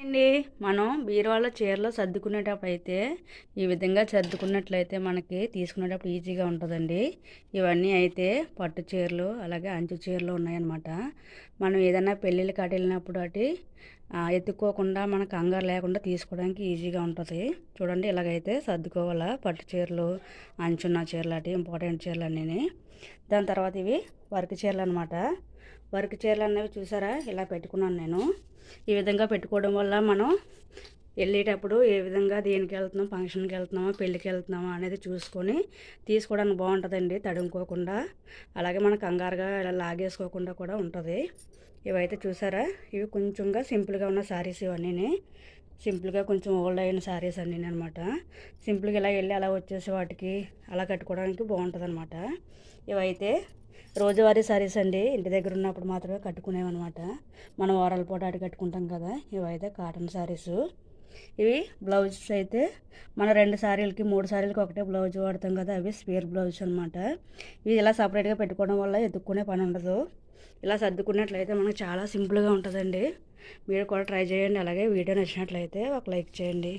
అండి మనం బీరువాలో చీరలు సర్దుకునేటప్పుడు అయితే ఈ విధంగా సర్దుకున్నట్లయితే మనకి తీసుకునేటప్పుడు ఈజీగా ఉంటుందండి. ఇవన్నీ అయితే పట్టు చీరలు అలాగే అంచు చీరలు ఉన్నాయన్నమాట. మనం ఏదైనా పెళ్ళిళ్ళ కాటి వెళ్ళినప్పుడు అటు ఎత్తుక్కోకుండా మనకు కంగారు లేకుండా తీసుకోవడానికి ఈజీగా ఉంటుంది. చూడండి ఇలాగైతే సర్దుకోవాలా? పట్టు చీరలు అంచున్న చీరలు అటు ఇంపార్టెంట్ చీరలు అన్నీ దాని తర్వాత ఇవి వర్క్ చీరలు అనమాట వర్క్ చీరలు అనేవి చూసారా? ఇలా పెట్టుకున్నాను నేను. ఈ విధంగా పెట్టుకోవడం వల్ల మనం వెళ్ళేటప్పుడు ఏ విధంగా దేనికి వెళ్తున్నాం ఫంక్షన్కి వెళ్తున్నామా పెళ్ళికి వెళ్తున్నామా అనేది చూసుకొని తీసుకోవడానికి బాగుంటుందండి తడుముకోకుండా. అలాగే మన కంగారుగా ఇలా లాగేసుకోకుండా కూడా ఉంటుంది. ఇవైతే చూసారా? ఇవి కొంచెంగా సింపుల్గా ఉన్న శారీస్ ఇవన్నీ సింపుల్గా కొంచెం ఓల్డ్ అయిన శారీస్ అన్నీ అనమాట సింపుల్గా ఇలా వెళ్ళి అలా వచ్చేసి వాటికి అలా కట్టుకోవడానికి బాగుంటుంది అనమాట ఇవైతే రోజువారీ సారీస్ అండి. ఇంటి దగ్గర ఉన్నప్పుడు మాత్రమే కట్టుకునేవన్నమాట. మనం వారాల పూట అటు కట్టుకుంటాం కదా ఇవైతే కాటన్ శారీస్ ఇవి బ్లౌజెస్ అయితే మన రెండు శారీలకి మూడు శారీలకి ఒకటే బ్లౌజ్ వాడతాం కదా అవి స్పేర్ బ్లౌజ్ అనమాట ఇవి ఇలా సపరేట్గా పెట్టుకోవడం వల్ల ఎత్తుక్కునే పని ఉండదు. ఇలా సర్దుకున్నట్లయితే మనకు చాలా సింపుల్గా ఉంటుందండి. మీరు కూడా ట్రై చేయండి. అలాగే వీడియో నచ్చినట్లయితే ఒక లైక్ చేయండి.